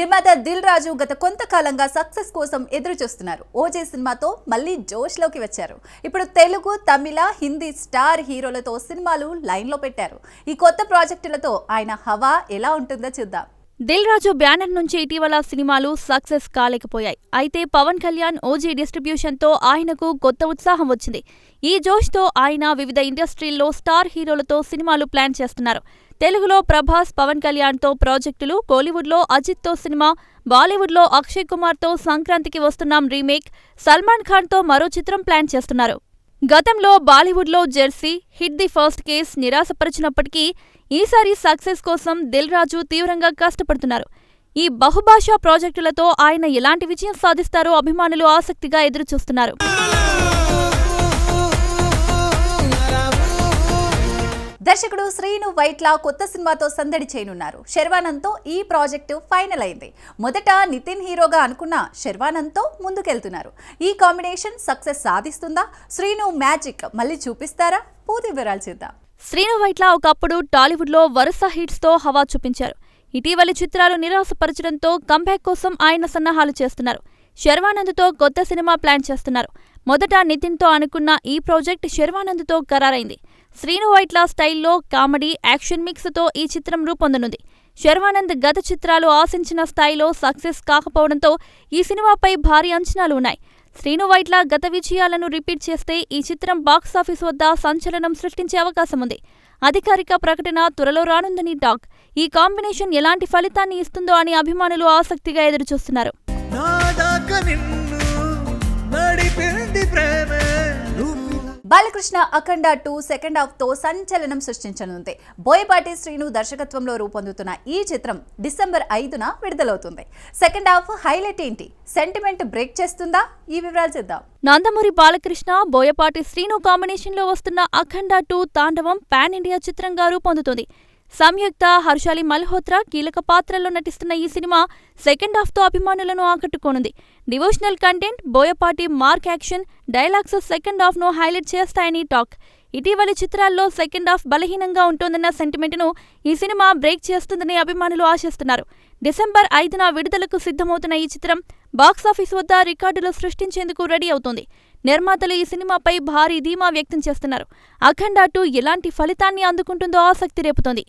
నిర్మాత దిల్ రాజు గత కొంతకాలంగా సక్సెస్ కోసం ఎదురు చూస్తున్నారు ఓజే సినిమాతో మళ్ళీ జోష్లోకి వచ్చారు. ఇప్పుడు తెలుగు తమిళ హిందీ స్టార్ హీరోలతో సినిమాలు లైన్లో పెట్టారు. ఈ కొత్త ప్రాజెక్టులతో ఆయన హవా ఎలా ఉంటుందో చూద్దాం. దిల్ రాజు బ్యానర్ నుంచి ఇటీవల సినిమాలు సక్సెస్ కాలేకపోయాయి. అయితే పవన్ కళ్యాణ్ ఓజీ డిస్ట్రిబ్యూషన్తో ఆయనకు కొత్త ఉత్సాహం వచ్చింది. ఈ జోష్తో ఆయన వివిధ ఇండస్ట్రీల్లో స్టార్ హీరోలతో సినిమాలు ప్లాన్ చేస్తున్నారు. తెలుగులో ప్రభాస్ పవన్ కళ్యాణ్తో ప్రాజెక్టులు కోలీవుడ్లో అజిత్తో సినిమా బాలీవుడ్లో అక్షయ్ కుమార్తో సంక్రాంతికి వస్తున్నాం రీమేక్ సల్మాన్ ఖాన్తో మరో చిత్రం ప్లాన్ చేస్తున్నారు. గతంలో బాలీవుడ్లో Jersey hit the first case నిరాశపరిచినప్పటికీ ఈసారి సక్సెస్ కోసం దిల్ రాజు తీవ్రంగా కష్టపడుతున్నారు. ఈ బహుభాషా ప్రాజెక్టులతో ఆయన ఎలాంటి విజయం సాధిస్తారో అభిమానులు ఆసక్తిగా ఎదురుచూస్తున్నారు. దర్శకుడు శ్రీను వైట్ల కొత్త సినిమాతో సందడి చేయనున్నారు. శర్వానంద్తో ఈ ప్రాజెక్టు ఫైనల్ అయింది. మొదట నితిన్ హీరోగా అనుకున్న శర్వానంద్తో ముందుకెళ్తున్నారు. ఈ కాంబినేషన్ సక్సెస్ సాధిస్తుందా? శ్రీను మ్యాజిక్ మళ్ళీ చూపిస్తారా? పూర్తి వివరాలు చూద్దాం. శ్రీను వైట్ల ఒకప్పుడు టాలీవుడ్లో వరుస హిట్స్తో హవా చూపించారు. ఇటీవలి చిత్రాలు నిరాశపరచడంతో కంబ్యాక్ కోసం ఆయన సన్నాహాలు చేస్తున్నారు. శర్వానంద్తో కొత్త సినిమా ప్లాన్ చేస్తున్నారు. మొదట నితిన్తో అనుకున్న ఈ ప్రాజెక్ట్ శర్వానంద్తో ఖరారైంది. శ్రీను వైట్ల స్టైల్లో కామెడీ యాక్షన్ మిక్స్తో ఈ చిత్రం రూపొందనుంది. శర్వానంద్ గత చిత్రాలు ఆశించిన స్థాయిలో సక్సెస్ కాకపోవడంతో ఈ సినిమాపై భారీ అంచనాలు ఉన్నాయి. శ్రీను వైట్ల గత విజయాలను రిపీట్ చేస్తే ఈ చిత్రం బాక్సాఫీస్ వద్ద సంచలనం సృష్టించే అవకాశం ఉంది అధికారిక ప్రకటన త్వరలో రానుందని టాక్. ఈ కాంబినేషన్ ఎలాంటి ఫలితాన్ని ఇస్తుందో అని అభిమానులు ఆసక్తిగా ఎదురుచూస్తున్నారు. బాలకృష్ణ అఖండ టూ సెకండ్ హాఫ్తో సంచలనం సృష్టించనుంది. బోయపాటి శ్రీను దర్శకత్వంలో రూపొందుతున్న ఈ చిత్రం డిసెంబర్ ఐదున విడుదలవుతుంది. సెకండ్ హాఫ్ హైలైట్ ఏంటి? సెంటిమెంట్ బ్రేక్ చేస్తుందా? ఈ వివరాలు చేద్దాం. నందమూరి బాలకృష్ణ బోయపాటి శ్రీను కాంబినేషన్లో వస్తున్న Akhanda two Thandavam pan India చిత్రంగా రూపొందుతుంది. సంయుక్త హర్షాలి మల్హోత్రా కీలక పాత్రల్లో నటిస్తున్న ఈ సినిమా సెకండ్ హాఫ్తో అభిమానులను ఆకట్టుకోనుంది. Devotional content Boyapati mark action dialogues second హాఫ్ను highlight చేస్తాయని టాక్. ఇటీవలి చిత్రాల్లో సెకండ్ హాఫ్ బలహీనంగా ఉంటోందన్న సెంటిమెంట్ను ఈ సినిమా బ్రేక్ చేస్తుందని అభిమానులు ఆశిస్తున్నారు. డిసెంబర్ ఐదున విడుదలకు సిద్ధమవుతున్న ఈ చిత్రం బాక్సాఫీస్ వద్ద రికార్డులు సృష్టించేందుకు రెడీ అవుతోంది. నిర్మాతలు ఈ సినిమాపై భారీ ధీమా వ్యక్తం చేస్తున్నారు. అఖండ టూ ఎలాంటి ఫలితాన్ని అందుకుంటుందో ఆసక్తి రేపుతోంది.